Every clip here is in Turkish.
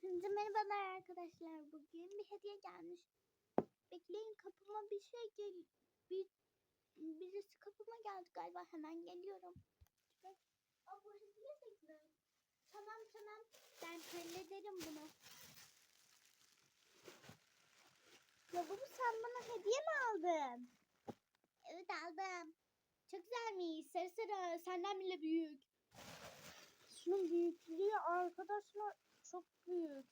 Hepinize merhabalar arkadaşlar. Bugün bir hediye gelmiş. Bekleyin kapıma bir şey gel. Bir, birisi kapıma geldi galiba. Hemen geliyorum. Tamam tamam. Ben hallederim bunu. Ya baba sen bana hediye mi aldın? Evet aldım. Çok güzelmiş. Sarı sarı. Senden bile büyük. Şunun büyüklüğü arkadaşlar çok büyük.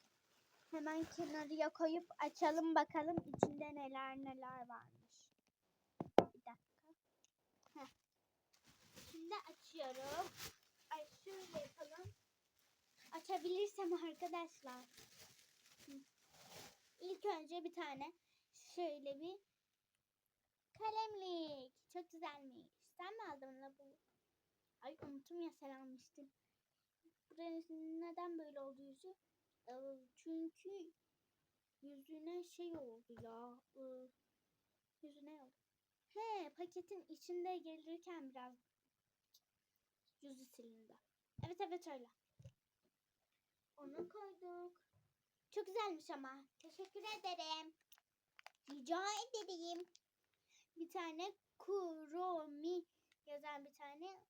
Hemen kenarıya koyup açalım bakalım içinde neler neler varmış. Bir dakika. Heh. Şimdi açıyorum. Ay şöyle yapalım. Açabilirsem arkadaşlar. İlk önce bir tane şöyle bir kalemlik. Çok güzelmiş. Sen mi aldın la bu? Ay unuttum ya sen almıştın. Burası neden böyle oldu yüzü? Ee, çünkü yüzüne şey oldu ya. Ee, yüzüne oldu. He paketin içinde gelirken biraz yüzü silindi. Evet evet öyle. Onu koyduk. Çok güzelmiş ama. Teşekkür ederim. Rica ederim. Bir tane kuromi yazan bir tane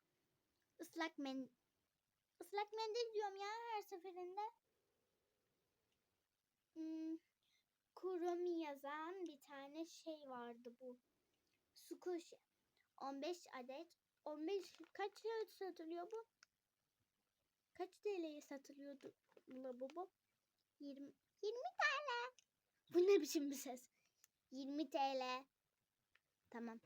ıslak mendil Islak mendil diyorum ya her seferinde. Hmm, kuromi yazan bir tane şey vardı bu. Sukushi. 15 adet. 15 kaç liraya satılıyor bu? Kaç TL'ye satılıyordu bu bu? 20 20 TL. Bu ne biçim bir ses? 20 TL. Tamam.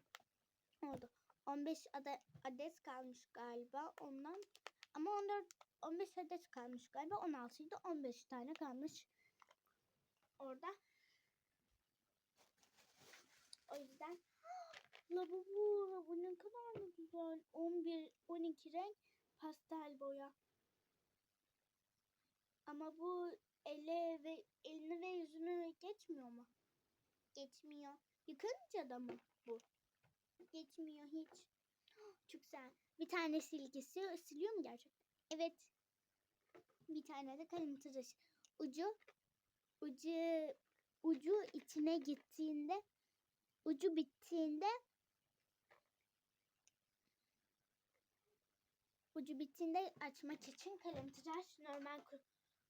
Oldu. 15 adet, adet kalmış galiba. Ondan ama 14 15 adet kalmış galiba. 16 idi. 15 tane kalmış. Orada. O yüzden Lavabo bu ne kadar da güzel. 11 12 renk pastel boya. Ama bu ele ve elini ve yüzünü geçmiyor mu? Geçmiyor. Yıkanınca da mı bu? Geçmiyor hiç. Çok güzel. Bir tane silgisi siliyor mu gerçekten? Evet. Bir tane de kalem tıraşı. Ucu ucu ucu içine gittiğinde ucu bittiğinde ucu bittiğinde açmak için kalem tıraş normal kur,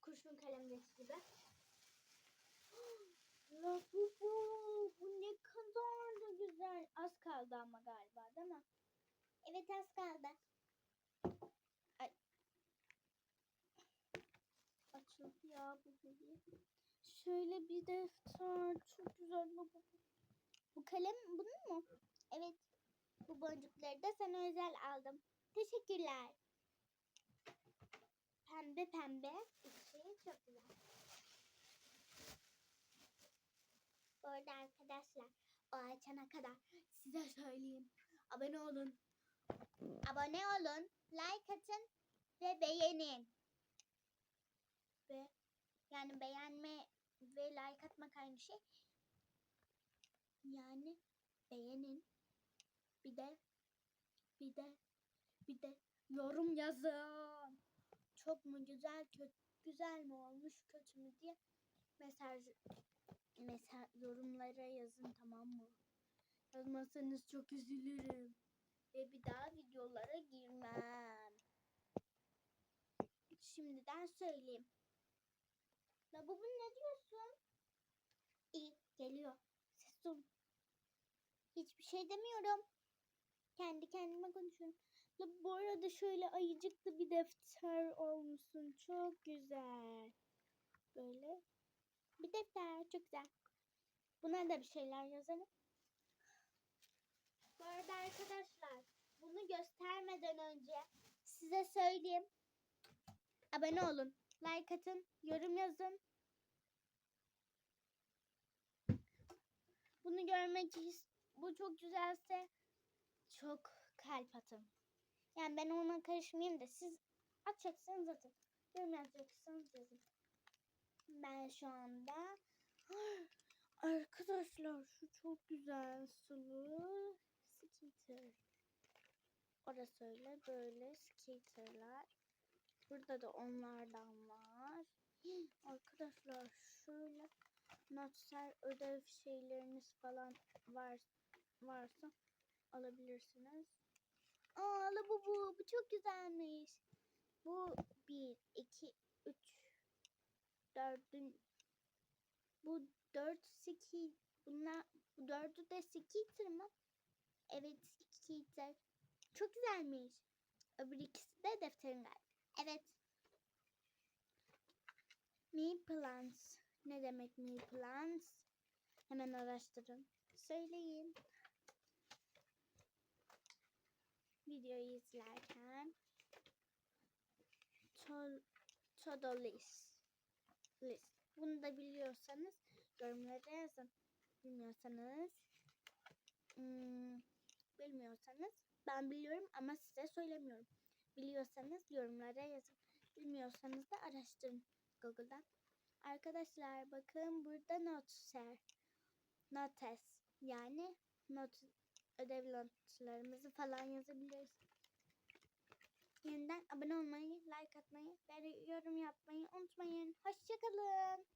kurşun kalemdeki gibi. Bu, bu, bu ne kadar da güzel. Az kaldı ama galiba değil mi? Evet az kaldı. Ay. Açıldı ya bu hediye. Şöyle bir defter. Çok güzel bu. Bu, bu kalem bunun mu? Evet. Bu boncukları da sana özel aldım. Teşekkürler. Pembe pembe. İçi çok güzel. Bu arada arkadaşlar o açana kadar size söyleyeyim. Abone olun. Abone olun, like atın ve beğenin. Ve yani beğenme ve like atmak aynı şey. Yani beğenin. Bir de bir de bir de yorum yazın. Çok mu güzel, kötü, güzel mi olmuş, kötü mü diye mesaj mesaj yorumlara yazın tamam mı? Yazmazsanız çok üzülürüm ve bir daha videolara girmem. Şimdiden söyleyeyim. La bu ne diyorsun? İyi geliyor. Ses ol. Hiçbir şey demiyorum. Kendi kendime konuşuyorum. Bu arada şöyle ayıcıklı bir defter olmuşsun. Çok güzel. Böyle bir defter çok güzel. Buna da bir şeyler yazalım. Bu arada arkadaşlar bunu göstermeden önce size söyleyeyim. Abone olun, like atın, yorum yazın. Bunu görmek bu çok güzelse çok kalp atın. Yani ben ona karışmayayım da siz atacaksınız atın. Yorum yazacaksınız yazın. Ben şu anda arkadaşlar şu çok güzel sulu skater. Orası öyle böyle skaterlar. Burada da onlardan var. Arkadaşlar şöyle notser ödev şeyleriniz falan var varsa alabilirsiniz. Aa bu bu bu çok güzelmiş. Bu bir, iki, üç, dördün bu dört siki bunlar bu dördü de skitter mı? Evet skitter. Çok güzelmiş. Öbür ikisi de defterin galiba. Evet. Me plans. Ne demek me plans? Hemen araştırın. Söyleyin. Videoyu izlerken to, to do list. list. Bunu da biliyorsanız yorumlara yazın. Bilmiyorsanız hmm, bilmiyorsanız ben biliyorum ama size söylemiyorum. Biliyorsanız yorumlara yazın. Bilmiyorsanız da araştırın Google'dan. Arkadaşlar bakın burada notser. Notes yani not ödev notlarımızı falan yazabiliriz. Yeniden abone olmayı, like atmayı ve yorum yapmayı unutmayın. Hoşçakalın.